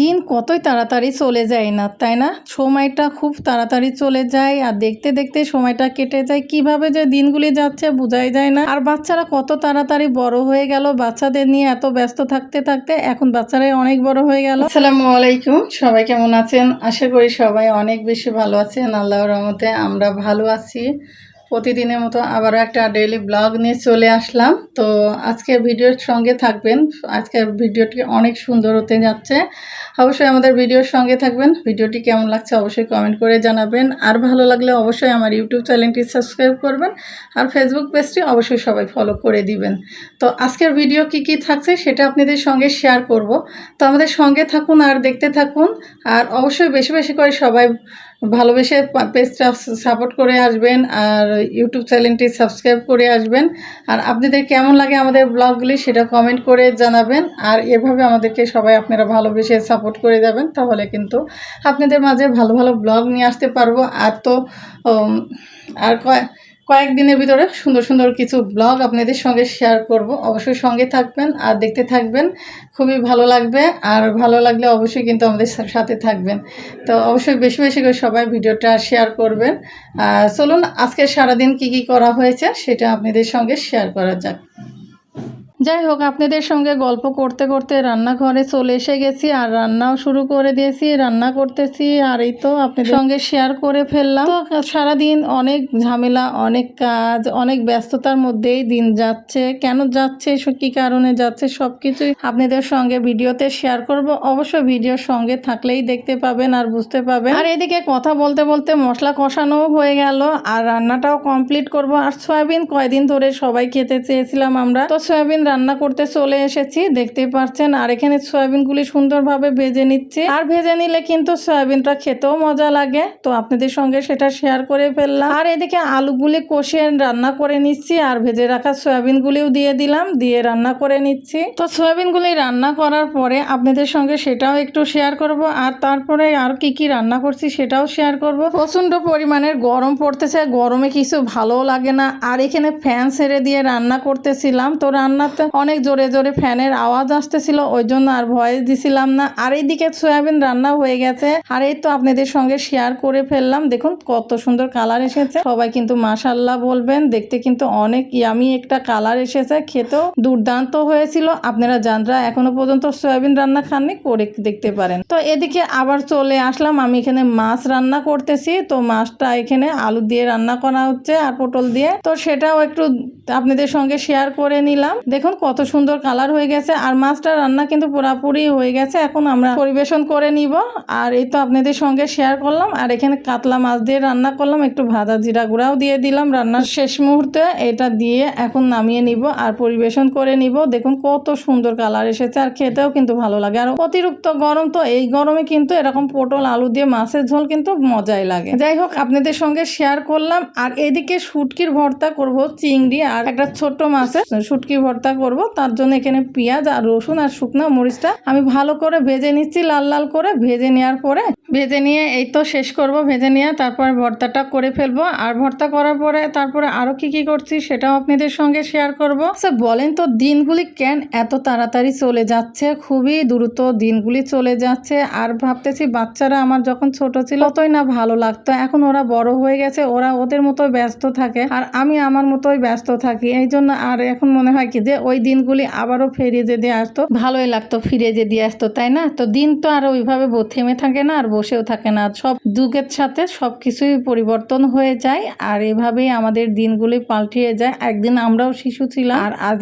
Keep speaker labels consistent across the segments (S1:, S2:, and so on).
S1: দিন কতই তাড়াতাড়ি চলে যায় না, তাই না? সময়টা খুব তাড়াতাড়ি চলে যায় আর দেখতে দেখতে সময়টা কেটে যায়। কীভাবে যে দিনগুলি যাচ্ছে বোঝাই যায় না। আর বাচ্চারা কত তাড়াতাড়ি বড় হয়ে গেল, বাচ্চাদের নিয়ে এত ব্যস্ত থাকতে থাকতে এখন বাচ্চারাই অনেক বড় হয়ে গেল। আসসালামু আলাইকুম, সবাই কেমন আছেন? আশা করি সবাই অনেক বেশি ভালো আছেন। আল্লাহর রহমতে আমরা ভালো আছি। প্রতিদিনের মতো আবারও একটা ডেইলি ব্লগ নিয়ে চলে আসলাম। তো আজকের ভিডিওর সঙ্গে থাকবেন। আজকের ভিডিওটি অনেক সুন্দর হতে যাচ্ছে। অবশ্যই আমাদের ভিডিওর সঙ্গে থাকবেন। ভিডিওটি কেমন লাগছে অবশ্যই কমেন্ট করে জানাবেন। আর ভালো লাগলে অবশ্যই আমার ইউটিউব চ্যানেলটি সাবস্ক্রাইব করবেন। আর ফেসবুক পেজটি অবশ্যই সবাই ফলো করে দিবেন। তো আজকের ভিডিও কি কি থাকছে সেটা আপনাদের সঙ্গে শেয়ার করব। তো আমাদের সঙ্গে থাকুন আর দেখতে থাকুন। আর অবশ্যই বেশি বেশি করে সবাই ভালোবেসে পেজটা সাপোর্ট করে আসবেন আর ইউটিউব চ্যানেলটি সাবস্ক্রাইব করে আসবেন। আর আপনাদের কেমন লাগে আমাদের ব্লগগুলি সেটা কমেন্ট করে জানাবেন। আর এভাবে আমাদেরকে সবাই আপনারা ভালোবেসে সাপোর্ট করে যাবেন, তাহলে কিন্তু আপনাদের মাঝে ভালো ভালো ব্লগ নিয়ে আসতে পারব। আর তো আর কয় কয়েকদিনের ভিতরে সুন্দর সুন্দর কিছু ব্লগ আপনাদের সঙ্গে শেয়ার করব। অবশ্যই সঙ্গে থাকবেন আর দেখতে থাকবেন। খুবই ভালো লাগবে। আর ভালো লাগলে অবশ্যই কিন্তু আমাদের সাথে থাকবেন। তো অবশ্যই বেশি বেশি করে সবাই ভিডিওটা শেয়ার করবেন। চলুন আজকে সারাদিন কি কি করা হয়েছে সেটা আপনাদের সঙ্গে শেয়ার করা যাক। যাই হোক, আপনাদের সঙ্গে গল্প করতে করতে রান্নাঘরে চলে এসে গেছি আর রান্নাও শুরু করে দিয়েছি, রান্না করতেছি আর এই তো আপনাদের সঙ্গে শেয়ার করে ফেললাম। তো সারাদিন অনেক ঝামেলা, অনেক কাজ, অনেক ব্যস্ততার মধ্যেই দিন যাচ্ছে। কেন যাচ্ছে কী কারণে যাচ্ছে সব কিছুই আপনাদের সঙ্গে ভিডিওতে শেয়ার করব। অবশ্য ভিডিওর সঙ্গে থাকলেই দেখতে পাবেন আর বুঝতে পাবেন। আর এদিকে কথা বলতে বলতে মশলা কষানোও হয়ে গেল আর রান্নাটাও কমপ্লিট করব। আর সয়াবিন কয়দিন ধরে সবাই খেতে চেয়েছিলাম আমরা। তো সয়াবিন রান্না করতে চলে এসেছি, দেখতেই পাচ্ছেন। আর এখানে সয়াবিনগুলি সুন্দরভাবে ভেজে নিচ্ছি। আর ভেজে নিলে কিন্তু সয়াবিনটা খেতেও মজা লাগে। তো আপনাদের সঙ্গে সেটা শেয়ার করে ফেললাম। আর এদিকে আলুগুলি কষিয়ে রান্না করে নিচ্ছি আর ভেজে রাখা সয়াবিনগুলিও দিয়ে দিলাম, দিয়ে রান্না করে নিচ্ছি। তো সয়াবিনগুলি রান্না করার পরে আপনাদের সঙ্গে সেটাও একটু শেয়ার করব। আর তারপরে আর কি কি রান্না করছি সেটাও শেয়ার করব। প্রচণ্ড পরিমাণের গরম পড়তেছে, গরমে কিছু ভালো লাগে না। আর এখানে ফ্যান ছেড়ে দিয়ে রান্না করতেছিলাম। তো রান্নাতে অনেক জোরে জোরে ফ্যানের আওয়াজ আসতেছিল, ওই জন্য আর ভয়েস দিছিলাম না। আর এইদিকে সয়াবিন রান্না হয়ে গেছে। আর এই তো আপনাদের সঙ্গে শেয়ার করে ফেললাম। দেখুন কত সুন্দর কালার এসেছে। সবাই কিন্তু মাশাল্লাহ বলবেন, দেখতে কিন্তু অনেক ইয়ামি একটা কালার এসেছে। খেতেও দুর্দান্ত হয়েছিল। আপনারা যানরা এখনও পর্যন্ত সয়াবিন রান্না খাননি, করে দেখতে পারেন। তো এদিকে আবার চলে আসলাম। আমি এখানে মাছ রান্না করতেছি। তো মাছটা এখানে আলু দিয়ে রান্না করা হচ্ছে আর পটল দিয়ে। তো সেটাও একটু আপনাদের সঙ্গে শেয়ার করে নিলাম। দেখুন কত সুন্দর কালার হয়ে গেছে। আর মাছটা রান্না কিন্তু পুরাপুরি হয়ে গেছে। এখন আমরা পরিবেশন করে নিব। আর এই তো আপনাদের সঙ্গে শেয়ার করলাম। আর এখানে কাতলা মাছ দিয়ে রান্না করলাম। একটু ভাজা জিরা গুঁড়াও দিয়ে দিলাম। রান্নার শেষ মুহূর্তে এটা দিয়ে এখন নামিয়ে নিব আর পরিবেশন করে নিব। দেখুন, কত সুন্দর কালার এসেছে। আর খেতেও কিন্তু ভালো লাগে। আর অতিরিক্ত গরম তো এই গরমে কিন্তু এরকম পটল, আলু দিয়ে মাছের ঝোল কিন্তু মজাই লাগে। যাই হোক, আপনাদের সঙ্গে শেয়ার করলাম। আর এদিকে শুটকির ভর্তা করব চিংড়ি আর একটা ছোট্ট মাছের। শুটকি ভর্তা করব তার জন্য এখানে পেঁয়াজ আর রসুন আর শুকনো মরিচটা আমি ভালো করে ভেজে নিচ্ছি, লাল লাল করে ভেজে নেওয়ার পরে ভেজে নিয়ে এই তো শেষ করব, ভেজে নিয়ে তারপরে ভর্তাটা করে ফেলব। আর ভর্তা করার পরে তারপরে আরও কি কি করছি সেটাও আপনাদের সঙ্গে শেয়ার করব। আচ্ছা বলেন তো দিনগুলি কেন এত তাড়াতাড়ি চলে যাচ্ছে? খুবই দ্রুত দিনগুলি চলে যাচ্ছে। আর ভাবতেছি বাচ্চারা আমার যখন ছোট ছিল ততই না ভালো লাগতো। এখন ওরা বড় হয়ে গেছে, ওরা ওদের মতো ব্যস্ত থাকে। আর আমি আমার মতোই ব্যস্ত থাকি। এই জন্য আর এখন মনে হয় কি যে ওই দিনগুলি আবারও ফিরে যদি আসতো। ভালোই লাগতো ফিরে যদি আসতো, তাই না? তো দিন তো আর ওইভাবে থেমে থাকে না, আর বসেও থাকে না। সব যুগের সাথে সব কিছুই পরিবর্তন হয়ে যায় আর এভাবেই আমাদের দিনগুলি পাল্টিয়ে যায়। একদিন আমরাও শিশু ছিলাম আর আজ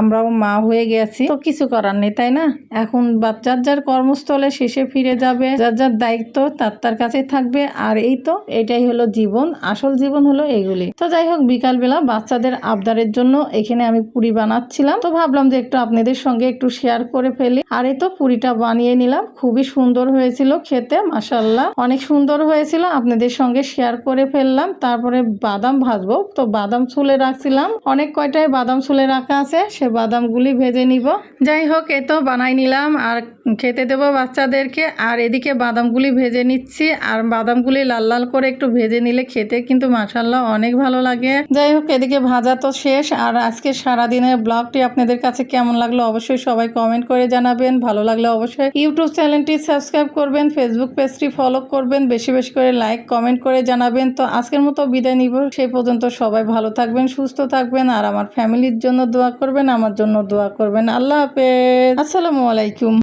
S1: আমরাও মা হয়ে গেছি। তো কিছু করার নেই, তাই না? এখন বাচ্চার যার কর্মস্থলে শেষে ফিরে যাবে, যার যার দায়িত্ব তার তার কাছে থাকবে। আর এই তো, এটাই হলো জীবন, আসল জীবন হলো এগুলি। তো যাই হোক, বিকালবেলা বাচ্চাদের আবদারের জন্য এখানে আমি পুরি বানাচ্ছিলাম। তো ভাবলাম যে একটু আপনাদের সঙ্গে একটু শেয়ার করে ফেলি। আর এই তো পুরিটা বানিয়ে নিলাম, খুবই সুন্দর হয়েছিল খেতে। মাসাল্লাহ অনেক সুন্দর হয়েছিল, আপনাদের সঙ্গে শেয়ার করে ফেললাম। তারপরে বাদাম ভাজবো। তো বাদাম ছুলে রাখছিলাম। অনেক কয়টাই বাদাম ছুলে রাখা আছে, সে বাদামগুলি ভেজে নিব। যাই হোক, এ তো বানাই নিলাম। আর খেতে দেবো বাচ্চাদেরকে। আর এদিকে বাদামগুলি ভেজে নিচ্ছি। আর বাদামগুলি লাল লাল করে একটু ভেজে নিলে খেতে কিন্তু মাসাল্লাহ অনেক ভালো লাগে। যাই হোক, এদিকে ভাজা তো শেষ। আর আজকে সারাদিনের ব্লগটি আপনাদের কাছে কেমন লাগল অবশ্যই সবাই কমেন্ট করে জানাবেন। ভালো লাগলে অবশ্যই ইউটিউব চ্যানেলটি সাবস্ক্রাইব করবেন ফেসবুক পেজটি ফলো করবেন, বেশি বেশি করে লাইক কমেন্ট করে জানাবেন। তো আজকের মতো বিদায় নিব। সেই পর্যন্ত সবাই ভালো থাকবেন, সুস্থ থাকবেন, আর আমার ফ্যামিলির জন্য দোয়া করবেন, আমার জন্য দোয়া করবেন। আল্লাহ হাফেজ। আসসালামু আলাইকুম।